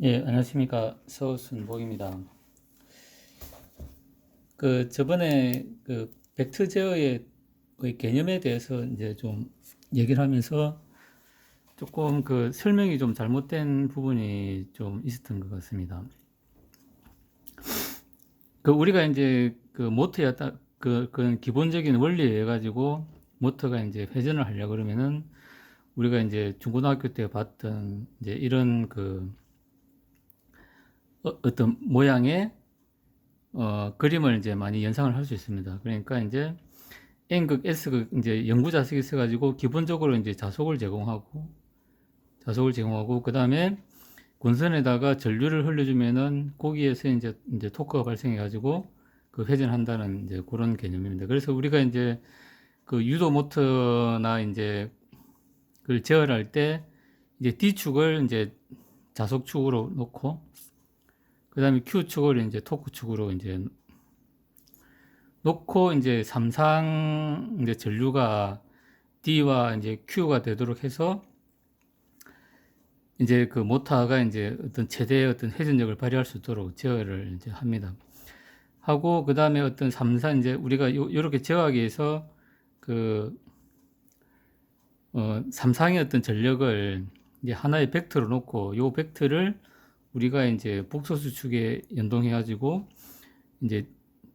예, 안녕하십니까. 서순복입니다. 그, 저번에 그, 벡터 제어의 의 개념에 대해서 이제 좀 얘기를 하면서 조금 그 설명이 좀 잘못된 부분이 좀 있었던 것 같습니다. 그, 우리가 이제 그 모터에 따, 그, 그 기본적인 원리에 의해 가지고 모터가 이제 회전을 하려고 그러면은 우리가 이제 중고등학교 때 봤던 이제 이런 그 어, 어떤 모양의 어, 그림을 이제 많이 연상을 할 수 있습니다. 그러니까 이제 N극, S극 이제 영구 자석이 있어가지고 기본적으로 이제 자속을 제공하고 자속을 제공하고 그 다음에 권선에다가 전류를 흘려주면은 거기에서 이제 이제 토크가 발생해가지고 그 회전한다는 이제 그런 개념입니다. 그래서 우리가 이제 그 유도 모터나 이제 그걸 제어할 때 이제 D축을 이제 자속축으로 놓고 그 다음에 Q축을 이제 토크축으로 이제 놓고 이제 삼상 이제 전류가 D와 이제 Q가 되도록 해서 이제 그 모터가 이제 어떤 최대의 어떤 회전력을 발휘할 수 있도록 제어를 이제 합니다. 하고 그 다음에 어떤 삼상 이제 우리가 요, 요렇게 제어하기 위해서 그 어, 삼상의 어떤 전력을 이제 하나의 벡터로 놓고 요 벡터를 우리가 이제 복소수 축에 연동해 가지고 이제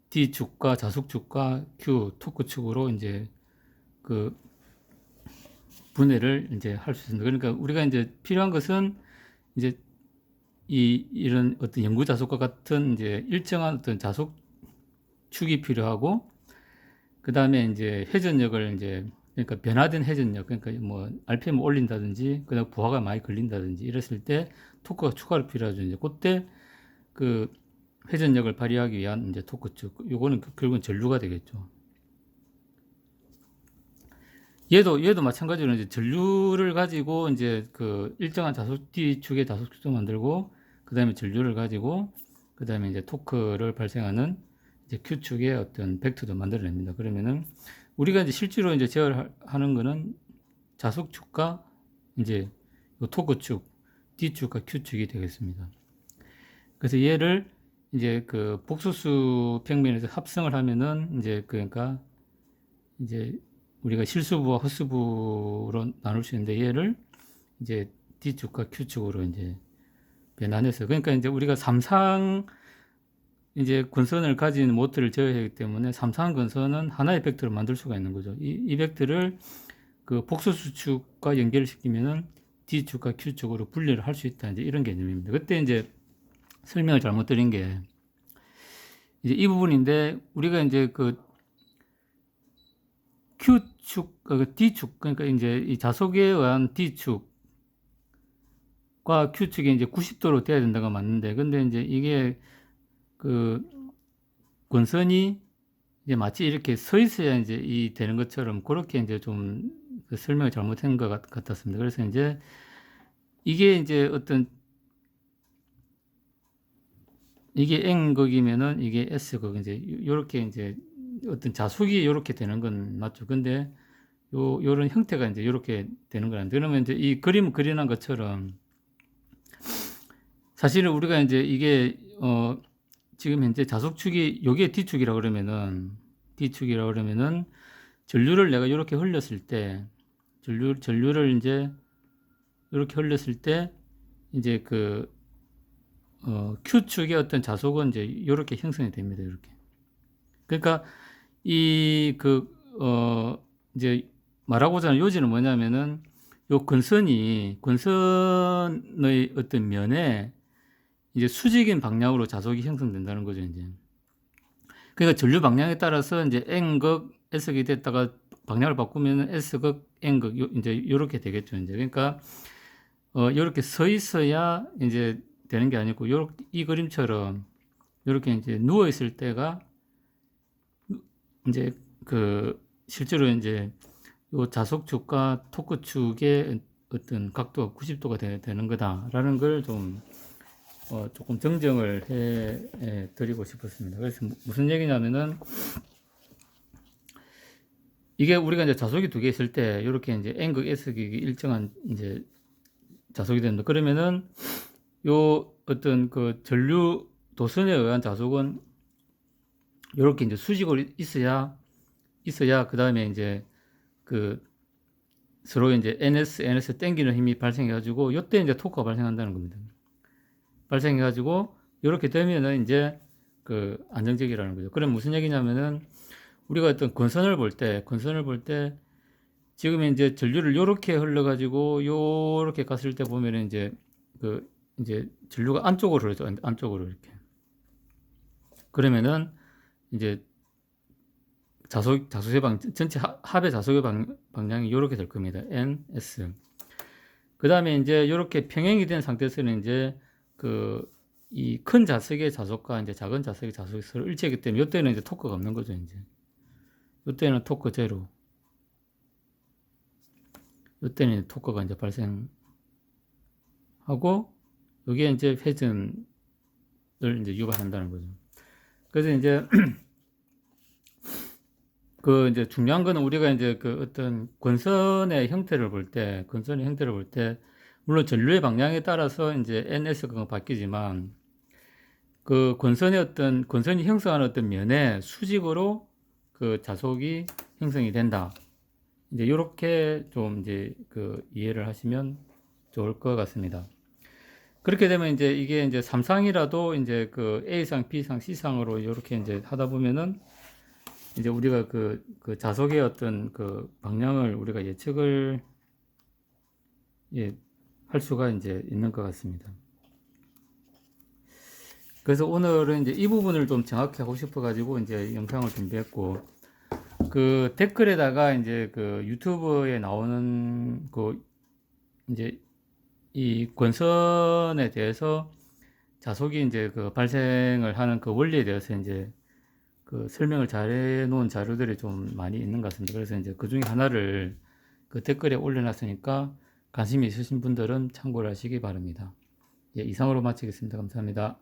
D 축과 자속 축과 Q 토크 축으로 이제 그 분해를 이제 할 수 있습니다. 그러니까 우리가 이제 필요한 것은 이제 이 이런 어떤 영구 자속과 같은 이제 일정한 어떤 자속 축이 필요하고 그 다음에 이제 회전력을 이제 그러니까 변화된 회전력 그러니까 뭐 RPM 올린다든지 그다음 부하가 많이 걸린다든지 이랬을 때 토크가 추가로 필요하죠. 이제 그때 그 회전력을 발휘하기 위한 이제 토크 쪽 요거는 그- 결국은 전류가 되겠죠. 얘도 얘도 마찬가지로 이제 전류를 가지고 이제 그 일정한 자속 D축의 자속축도 만들고 그다음에 전류를 가지고 그다음에 이제 토크를 발생하는 이제 Q축의 어떤 벡터도 만들어냅니다. 그러면은 우리가 이제 실제로 이제 제어하는 거는 자속축과 이제 요 토크축, D축과 Q축이 되겠습니다. 그래서 얘를 이제 그 복소수 평면에서 합성을 하면은 이제 그러니까 이제 우리가 실수부와 헛수부로 나눌 수 있는데 얘를 이제 D축과 Q축으로 이제 변환해서 그러니까 이제 우리가 삼상 이제 권선을 가진 모터를 제어하기 때문에 삼상 권선은 하나의 벡터를 만들 수가 있는 거죠. 이, 이 벡터를 그 복소수축과 연결 시키면은 D축과 Q축으로 분리를 할 수 있다. 이제 이런 개념입니다. 그때 이제 설명을 잘못 드린 게 이제 이 부분인데 우리가 이제 그 Q축, 그 D축, 그러니까 이제 이 자속에 의한 D축과 Q축이 이제 90도로 돼야 된다가 맞는데, 근데 이제 이게 그 권선이 이제 마치 이렇게 서 있어야 이제 이 되는 것처럼 그렇게 이제 좀 그 설명을 잘못한 것 같- 같았습니다. 그래서 이제 이게 이제 어떤 이게 N극이면은 이게 S극 이제 요렇게 이제 어떤 자숙이 요렇게 되는 건 맞죠. 근데 요 요런 형태가 이제 요렇게 되는 거란 그러면 이제 이 그림 그리는 것처럼 사실은 우리가 이제 이게 어 지금 현재 자속축이 요게 D축이라 그러면은 D축이라 그러면은 전류를 내가 요렇게 흘렸을 때 전류 전류를 이제 요렇게 흘렸을 때 이제 그 어, Q축의 어떤 자속은 이제 요렇게 형성이 됩니다. 이렇게. 그러니까 이 그 어 이제 말하고자 하는 요지는 뭐냐면은 요 근선이 근선의 어떤 면에 이제 수직인 방향으로 자속이 형성된다는 거죠, 이제. 그러니까 전류 방향에 따라서 이제 N극 S극이 됐다가 방향을 바꾸면은 S극 N극 요, 이제 요렇게 되겠죠, 이제. 그러니까 어 요렇게 서 있어야 이제 되는 게 아니고 요렇게 이 그림처럼 요렇게 이제 누워 있을 때가 이제 그 실제로 이제 요 자속축과 토크축의 어떤 각도가 90도가 되, 는 거다라는 걸좀 어, 조금 정정을 해, 해 드리고 싶었습니다. 그래서 무- 무슨 얘기냐면은 이게 우리가 이제 자속이 두 개 있을 때 이렇게 이제 N극 S극이 일정한 이제 자속이 됩니다. 그러면은 요 어떤 그 전류 도선에 의한 자속은 이렇게 이제 수직으로 있어야 있어야 그 다음에 이제 그 서로 이제 NS, NS 땡기는 힘이 발생해가지고 요때 이제 토크가 발생한다는 겁니다. 발생해가지고 이렇게 되면은 이제 그 안정적이라는 거죠. 그럼 무슨 얘기냐면은 우리가 어떤 권선을 볼 때, 권선을 볼 때 지금 이제 전류를 요렇게 흘러가지고 요렇게 갔을 때 보면은 이제 그 이제 전류가 안쪽으로 흐르죠. 안쪽으로 이렇게. 그러면은 이제 자속 자속의 방 전체 하- 합의 자속의 방, 방향이 이렇게 될 겁니다. N S. 그다음에 이제 이렇게 평행이 된 상태에서는 이제 그 이 큰 자석의 자속과 이제 작은 자석의 자속이 서로 일치하기 때문에 이때는 이제 토크가 없는 거죠, 이제. 이때는 토크 제로. 이때는 토크가 이제 발생하고 여기에 이제 회전을 이제 유발한다는 거죠. 그래서 이제 그 이제 중요한 거는 우리가 이제 그 어떤 권선의 형태를 볼 때, 권선의 형태를 볼 때, 물론 전류의 방향에 따라서 이제 NS가 바뀌지만, 그 권선의 어떤, 권선이 형성하는 어떤 면에 수직으로 그 자속이 형성이 된다. 이제 이렇게 좀 이제 그 이해를 하시면 좋을 것 같습니다. 그렇게 되면 이제 이게 이제 삼상이라도 이제 그 A상, B상, C상으로 이렇게 이제 하다 보면은 이제 우리가 그, 그 자석의 어떤 그 방향을 우리가 예측을 예, 할 수가 이제 있는 것 같습니다. 그래서 오늘은 이제 이 부분을 좀 정확히 하고 싶어 가지고 이제 영상을 준비했고 그 댓글에다가 이제 그 유튜브에 나오는 그 이제 이 권선에 대해서 자석이 이제 그 발생을 하는 그 원리에 대해서 이제 그 설명을 잘 해놓은 자료들이 좀 많이 있는 것 같습니다. 그래서 이제 그 중에 하나를 그 댓글에 올려놨으니까 관심이 있으신 분들은 참고를 하시기 바랍니다. 예, 이상으로 마치겠습니다. 감사합니다.